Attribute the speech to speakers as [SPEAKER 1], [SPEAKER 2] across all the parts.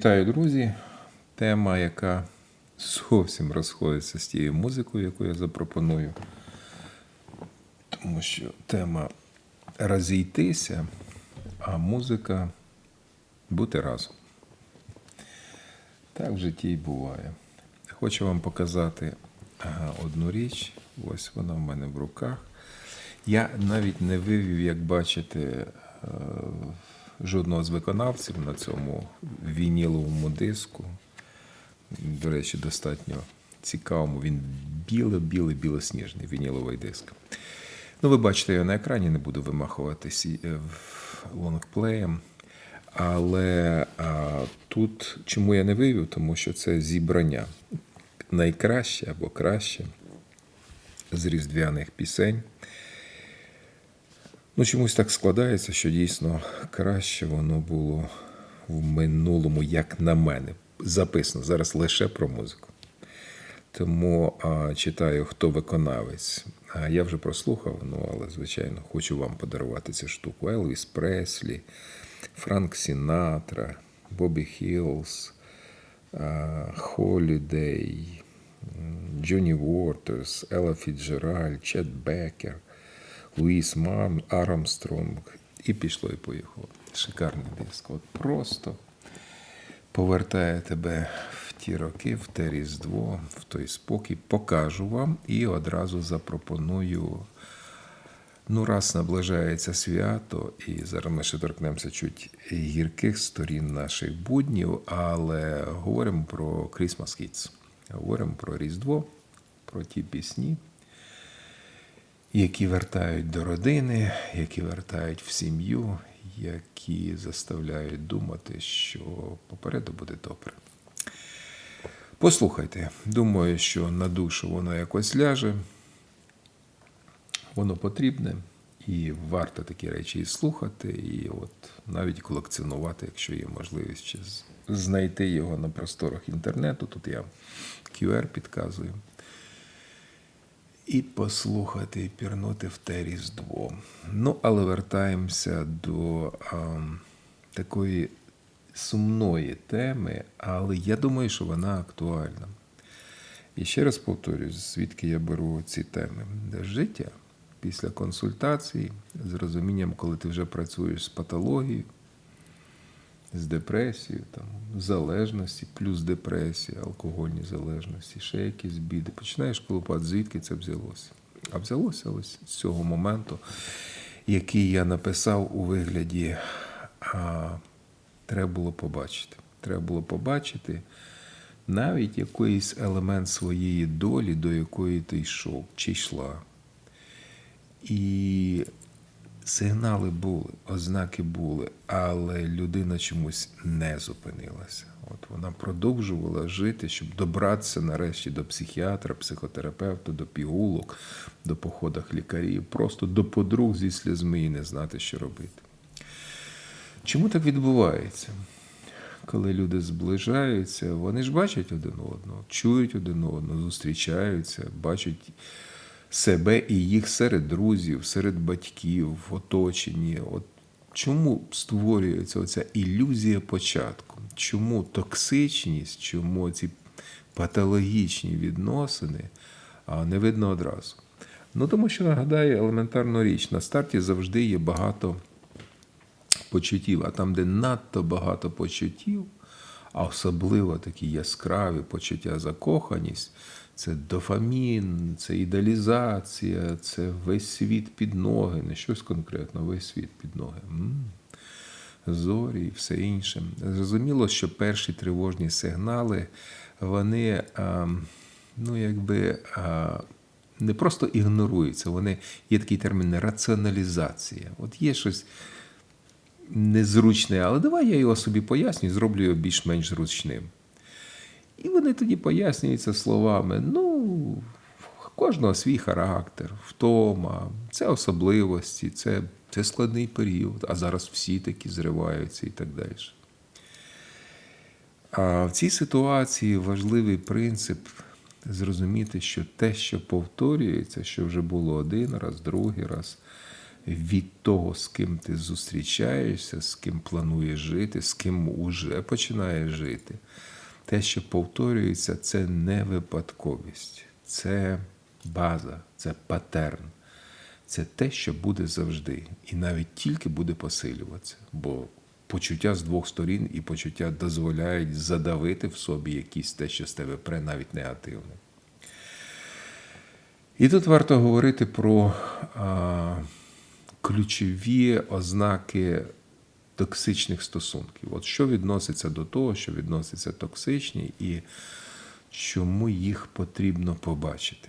[SPEAKER 1] Вітаю, друзі! Тема, яка зовсім розходиться з тією музикою, яку я запропоную. Тому що тема розійтися, а музика бути разом. Так в житті і буває. Хочу вам показати одну річ. Ось вона в мене в руках. Я навіть не вивів, як бачите, е, жодного з виконавців на цьому вініловому диску. До речі, достатньо цікавому. Він біле-біле, білосніжний вініловий диск. Ну, ви бачите його на екрані, не буду вимахувати сі- е, лонгплеєм. Але а, тут чому я не вивів? Тому що це зібрання найкраще або краще з різдвяних пісень. Ну, чомусь так складається, що дійсно краще воно було в минулому, як на мене. Записано зараз лише про музику. Тому а, читаю, хто виконавець. А я вже прослухав, ну але, звичайно, хочу вам подарувати цю штуку. Елвіс Преслі, Франк Сінатра, Бобі Хілс, Холідей, Джонні Уортерс, Елла Фіджераль, Чет Бекер, Луїс Мам, Армстронг. І пішло, і поїхало. Шикарний диск. От просто повертає тебе в ті роки, в те Різдво, в той спокій. Покажу вам і одразу запропоную. Ну, раз наближається свято, і зараз ми ще торкнемося чуть гірких сторін наших буднів, але говоримо про Christmas Hits. Говоримо про Різдво, про ті пісні, які вертають до родини, які вертають в сім'ю, які заставляють думати, що попереду буде добре. Послухайте, думаю, що на душу воно якось ляже, воно потрібне, і варто такі речі і слухати, і от навіть колекціонувати, якщо є можливість, знайти його на просторах інтернету. Тут я QR підказую і послухати, і пірнути в те Різдво. Ну, але вертаємося до а, такої сумної теми, але я думаю, що вона актуальна. І ще раз повторюсь, звідки я беру ці теми. Життя після консультацій, з розумінням, коли ти вже працюєш з патологією, з депресією, там, залежності, плюс депресія, алкогольні залежності, ще якісь біди. Починаєш колупати, звідки це взялося. А взялося ось з цього моменту, який я написав у вигляді а, треба було побачити. Треба було побачити навіть якийсь елемент своєї долі, до якої ти йшов чи йшла. І сигнали були, ознаки були, але людина чомусь не зупинилася. От вона продовжувала жити, щоб добратися нарешті до психіатра, психотерапевта, до пігулок, до походах лікарів, просто до подруг зі слізьми і не знати, що робити. Чому так відбувається? Коли люди зближаються, вони ж бачать один одного, чують один одного, зустрічаються, бачать себе і їх серед друзів, серед батьків, в оточенні. От чому створюється оця ілюзія початку? Чому токсичність, чому ці патологічні відносини не видно одразу? Ну тому що нагадаю елементарну річ: на старті завжди є багато почуттів, а там, де надто багато почуттів, а особливо такі яскраві почуття закоханість, це дофамін, це ідеалізація, це весь світ під ноги, не щось конкретно, весь світ під ноги. Зорі і все інше. Зрозуміло, що перші тривожні сигнали, вони, ну, якби. Не просто ігноруються, вони є такий термін раціоналізація. От є щось незручне, але давай я його собі поясню, зроблю його більш-менш зручним. І вони тоді пояснюються словами: ну, кожного свій характер, втома, це особливості, це, це складний період, а зараз всі такі зриваються і так далі. А в цій ситуації важливий принцип зрозуміти, що те, що повторюється, що вже було один раз, другий раз, від того, з ким ти зустрічаєшся, з ким плануєш жити, з ким уже починаєш жити. Те, що повторюється, це не випадковість, це база, це патерн. Це те, що буде завжди, і навіть тільки буде посилюватися, бо почуття з двох сторін і почуття дозволяють задавити в собі якісь те, що з тебе пре, навіть негативне. І тут варто говорити про а, ключові ознаки токсичних стосунків. От що відноситься до того, що відноситься токсичні, і чому їх потрібно побачити.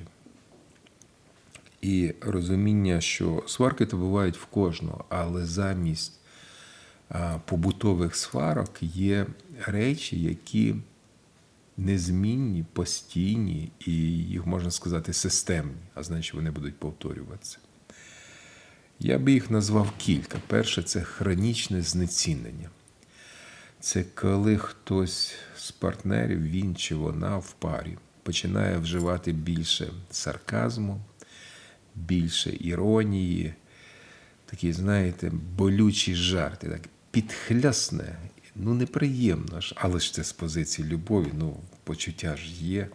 [SPEAKER 1] І розуміння, що сварки то бувають в кожного, але замість побутових сварок є речі, які незмінні, постійні, і їх можна сказати системні, а значить вони будуть повторюватися. Я би їх назвав кілька. Перше це хронічне знецінення. Це коли хтось з партнерів, він чи вона в парі, починає вживати більше сарказму, більше іронії, такі, знаєте, болючі жарти, так підхлясне, ну неприємно ж, але ж це з позиції любові, ну почуття ж є.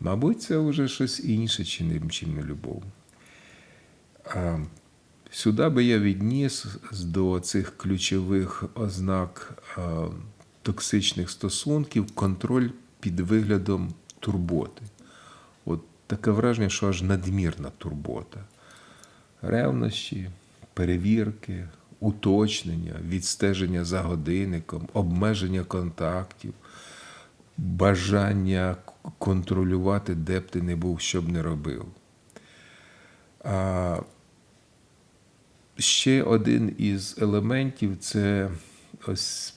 [SPEAKER 1] Мабуть, це вже щось інше, чи не, чим не любов. А, Сюди би я відніс до цих ключових ознак токсичних стосунків контроль під виглядом турботи. От таке враження, що аж надмірна турбота. Ревнощі, перевірки, уточнення, відстеження за годинником, обмеження контактів, бажання контролювати, де б ти не був, що б не робив. Ще один із елементів це ось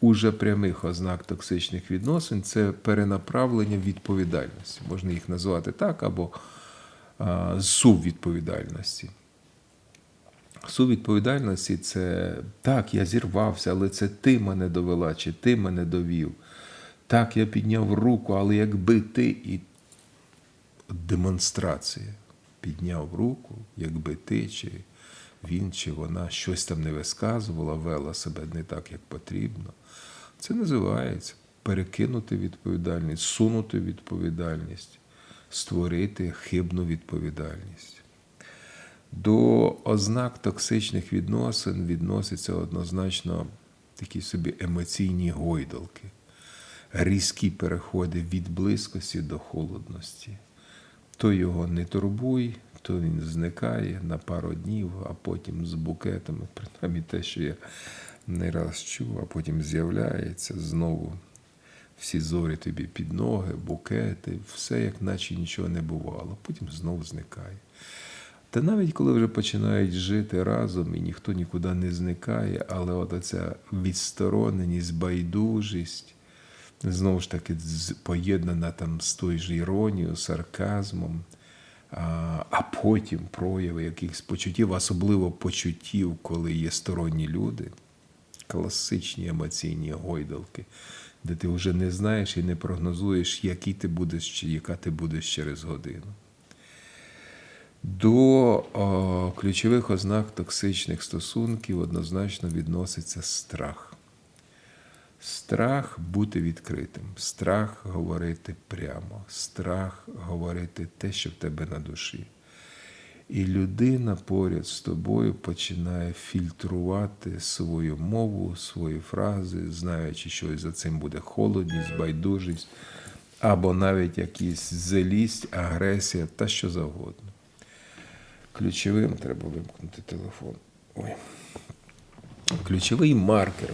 [SPEAKER 1] уже прямих ознак токсичних відносин це перенаправлення відповідальності. Можна їх назвати так, або а, субвідповідальності. Субвідповідальності це так, я зірвався, але це ти мене довела, чи ти мене довів. Так, я підняв руку, але якби ти і демонстрація підняв руку, якби ти, чи він, чи вона щось там не висказувала, вела себе не так, як потрібно. Це називається перекинути відповідальність, сунути відповідальність, створити хибну відповідальність. До ознак токсичних відносин відносяться однозначно такі собі емоційні гойдалки, різкі переходи від близькості до холодності. То його не турбуй, то він зникає на пару днів, а потім з букетами, принаймні те, що я не раз чув, а потім з'являється знову всі зорі тобі під ноги, букети, все як наче нічого не бувало, потім знову зникає. Та навіть коли вже починають жити разом і ніхто нікуди не зникає, але от оця відстороненість, байдужість, знову ж таки, поєднана там з тою ж іронією, сарказмом, а, потім прояви якихось почуттів, особливо почуттів, коли є сторонні люди, класичні емоційні гойдалки, де ти вже не знаєш і не прогнозуєш, який ти будеш, яка ти будеш через годину. До о, ключових ознак токсичних стосунків однозначно відноситься страх. Страх бути відкритим, страх говорити прямо, страх говорити те, що в тебе на душі. І людина поряд з тобою починає фільтрувати свою мову, свої фрази, знаючи, що за цим буде холодність, байдужість, або навіть якісь злість, агресія та що завгодно. Ключовим треба вимкнути телефон. Ой. Ключовий маркер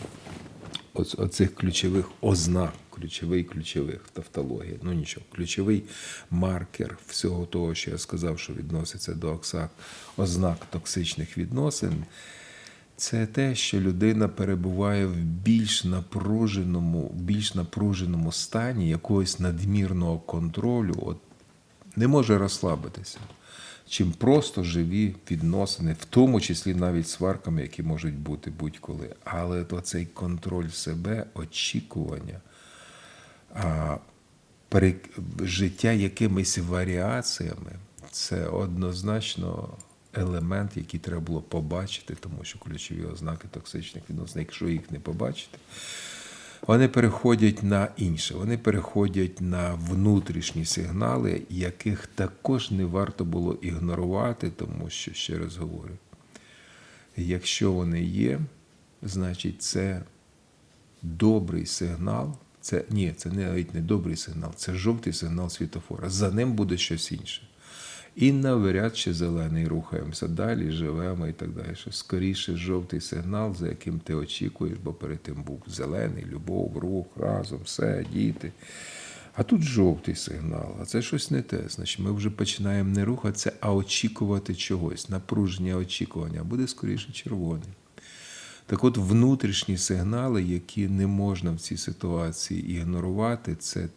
[SPEAKER 1] оцих ключових ознак, ключовий ключових тавтологія. Ну нічого, ключовий маркер всього того, що я сказав, що відноситься до оксак, ознак токсичних відносин. Це те, що людина перебуває в більш напруженому, більш напруженому стані якогось надмірного контролю, от не може розслабитися чим просто живі відносини, в тому числі навіть сварками, які можуть бути будь-коли. Але цей контроль себе, очікування, життя якимись варіаціями, це однозначно елемент, який треба було побачити, тому що ключові ознаки токсичних відносин, якщо їх не побачити, вони переходять на інше, вони переходять на внутрішні сигнали, яких також не варто було ігнорувати, тому що, ще раз говорю, якщо вони є, значить це добрий сигнал. Це ні, це не навіть не добрий сигнал, це жовтий сигнал світофора. За ним буде щось інше. І навряд чи зелений рухаємося далі, живемо і так далі. Скоріше жовтий сигнал, за яким ти очікуєш, бо перед тим був зелений, любов, рух, разом, все, діти. А тут жовтий сигнал, а це щось не те. Значить, ми вже починаємо не рухатися, а очікувати чогось. Напруження очікування буде скоріше червоний. Так от внутрішні сигнали, які не можна в цій ситуації ігнорувати, це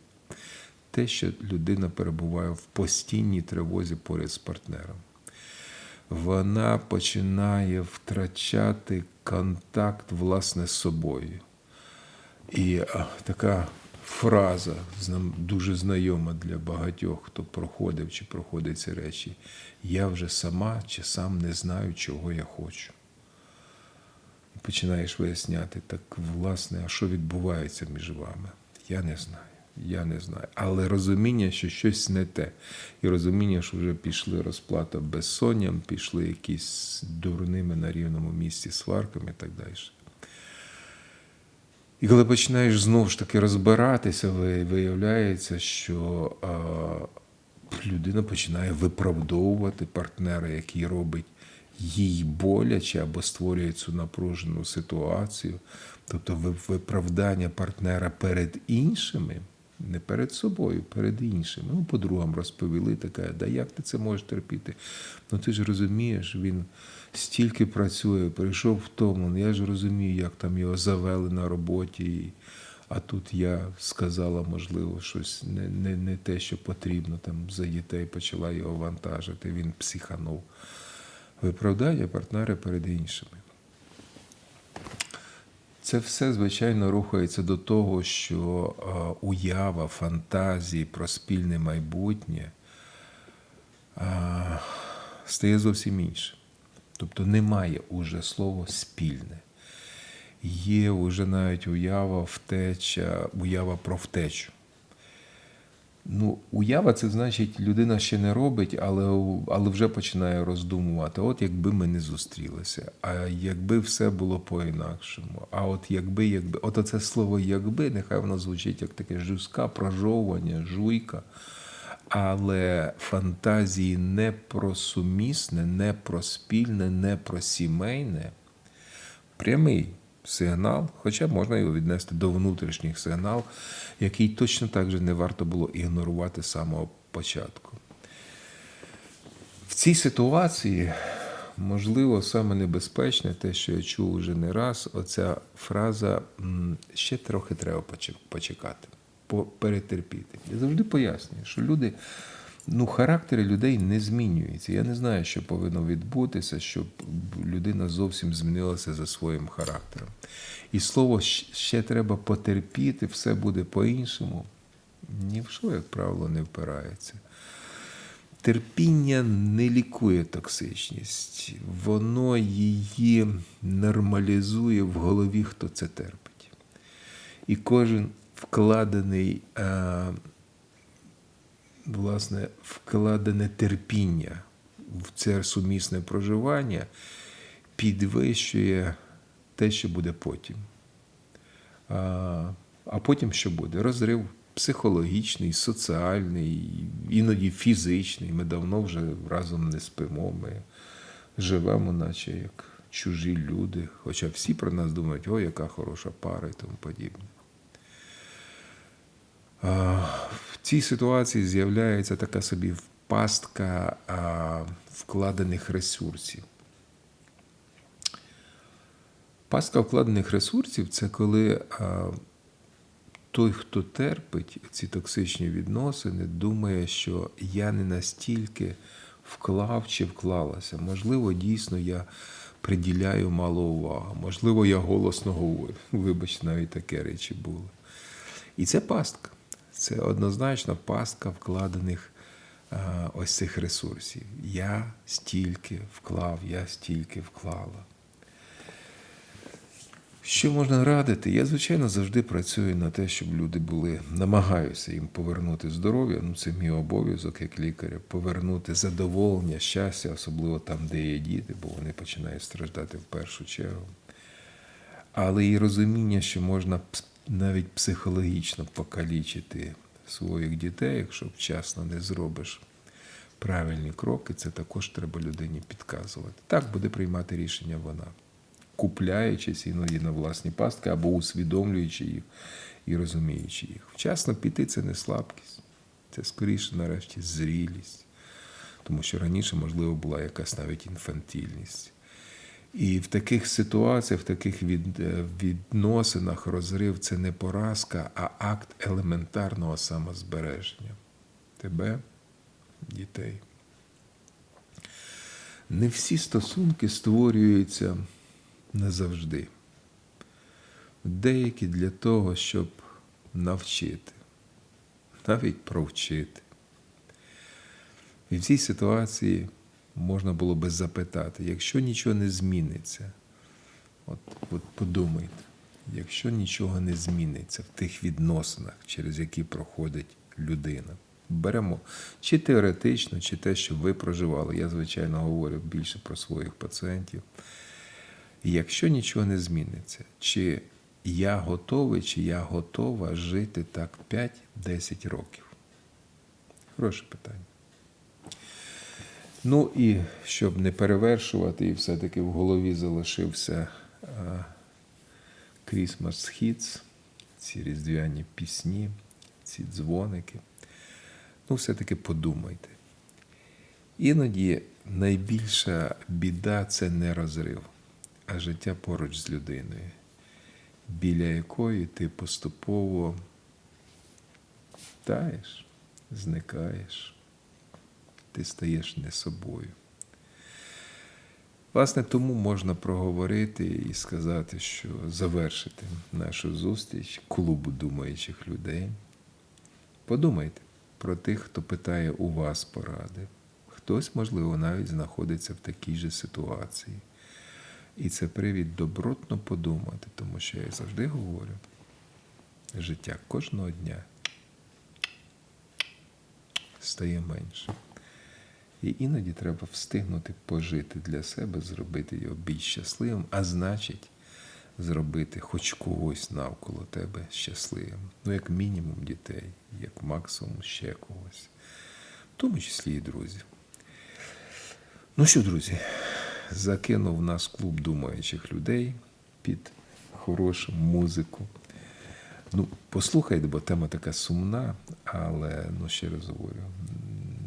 [SPEAKER 1] те, що людина перебуває в постійній тривозі поряд з партнером. Вона починає втрачати контакт власне з собою. І така фраза дуже знайома для багатьох, хто проходив чи проходить ці речі. Я вже сама чи сам не знаю, чого я хочу. І починаєш виясняти, так власне, а що відбувається між вами? Я не знаю. Я не знаю. Але розуміння, що щось не те. І розуміння, що вже пішли розплата безсонням, пішли якісь дурними на рівному місці сварками і так далі. І коли починаєш знову ж таки розбиратися, виявляється, що а, людина починає виправдовувати партнера, який робить їй боляче або створює цю напружену ситуацію. Тобто виправдання партнера перед іншими, не перед собою, перед іншими. Ну, подругам розповіли таке, да як ти це можеш терпіти? Ну ти ж розумієш, він стільки працює, прийшов втомлений, я ж розумію, як там його завели на роботі. А тут я сказала, можливо, щось не, не, не те, що потрібно там за дітей, почала його вантажити, він психанув. Виправдання партнера перед іншими. Це все, звичайно, рухається до того, що е, уява, фантазії про спільне майбутнє е, стає зовсім інше. Тобто немає уже слова спільне. Є вже навіть уява, втеча, уява про втечу. Ну, уява це значить, людина ще не робить, але, але вже починає роздумувати. От якби ми не зустрілися, а якби все було по-інакшому. А от якби, якби, от оце слово якби, нехай воно звучить як таке жуська, прожовування, жуйка. Але фантазії не про сумісне, не про спільне, не про сімейне. Прямий сигнал, хоча можна його віднести до внутрішніх сигнал, який точно так же не варто було ігнорувати з самого початку. В цій ситуації, можливо, саме небезпечне, те, що я чув уже не раз, оця фраза ще трохи треба почекати, перетерпіти. Я завжди пояснюю, що люди. Ну, характери людей не змінюються. Я не знаю, що повинно відбутися, щоб людина зовсім змінилася за своїм характером. І слово ще треба потерпіти, все буде по-іншому. Ні в що, як правило, не впирається. Терпіння не лікує токсичність, воно її нормалізує в голові, хто це терпить. І кожен вкладений. Власне, вкладене терпіння в це сумісне проживання підвищує те, що буде потім. А, а потім що буде? Розрив психологічний, соціальний, іноді фізичний. Ми давно вже разом не спимо. Ми живемо, наче як чужі люди. Хоча всі про нас думають, о, яка хороша пара і тому подібне. А, цій ситуації з'являється така собі пастка а, вкладених ресурсів. Пастка вкладених ресурсів це коли той, хто терпить ці токсичні відносини, думає, що я не настільки вклав чи вклалася. Можливо, дійсно я приділяю мало уваги. Можливо, я голосно говорю. Вибачте, навіть таке речі були. І це пастка. Це однозначно пастка вкладених а, ось цих ресурсів. Я стільки вклав, я стільки вклала. Що можна радити? Я, звичайно, завжди працюю на те, щоб люди були, намагаюся їм повернути здоров'я. Ну, це мій обов'язок як лікаря, повернути задоволення, щастя, особливо там, де є діти, бо вони починають страждати в першу чергу. Але і розуміння, що можна навіть психологічно покалічити своїх дітей, якщо вчасно не зробиш правильні кроки, це також треба людині підказувати. Так буде приймати рішення вона, купляючись іноді на власні пастки або усвідомлюючи їх і розуміючи їх. Вчасно піти це не слабкість, це скоріше, нарешті, зрілість. Тому що раніше, можливо, була якась навіть інфантильність. І в таких ситуаціях, в таких е, відносинах розрив це не поразка, а акт елементарного самозбереження. Тебе, дітей. Не всі стосунки створюються назавжди. Деякі для того, щоб навчити, навіть провчити. І в цій ситуації можна було би запитати, якщо нічого не зміниться, от, от подумайте, якщо нічого не зміниться в тих відносинах, через які проходить людина, беремо чи теоретично, чи те, що ви проживали. Я, звичайно, говорю більше про своїх пацієнтів. Якщо нічого не зміниться, чи я готовий, чи я готова жити так 5-10 років? Хороше питання. Ну і щоб не перевершувати, і все-таки в голові залишився Christmas Hits, ці різдвяні пісні, ці дзвоники. Ну, все-таки подумайте. Іноді найбільша біда це не розрив, а життя поруч з людиною, біля якої ти поступово таєш, зникаєш ти стаєш не собою. Власне, тому можна проговорити і сказати, що завершити нашу зустріч клубу думаючих людей. Подумайте про тих, хто питає у вас поради. Хтось, можливо, навіть знаходиться в такій же ситуації. І це привід добротно подумати, тому що я завжди говорю, життя кожного дня стає менше. І іноді треба встигнути пожити для себе, зробити його більш щасливим, а значить, зробити хоч когось навколо тебе щасливим. Ну, як мінімум дітей, як максимум ще когось, в тому числі і друзів. Ну що, друзі, закинув нас клуб думаючих людей під хорошу музику. Ну, послухайте, бо тема така сумна, але ну ще раз говорю,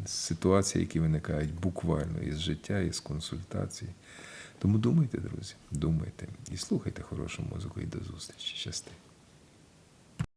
[SPEAKER 1] ситуації, які виникають буквально із життя, із консультацій. Тому думайте, друзі, думайте і слухайте хорошу музику і до зустрічі. Щасти.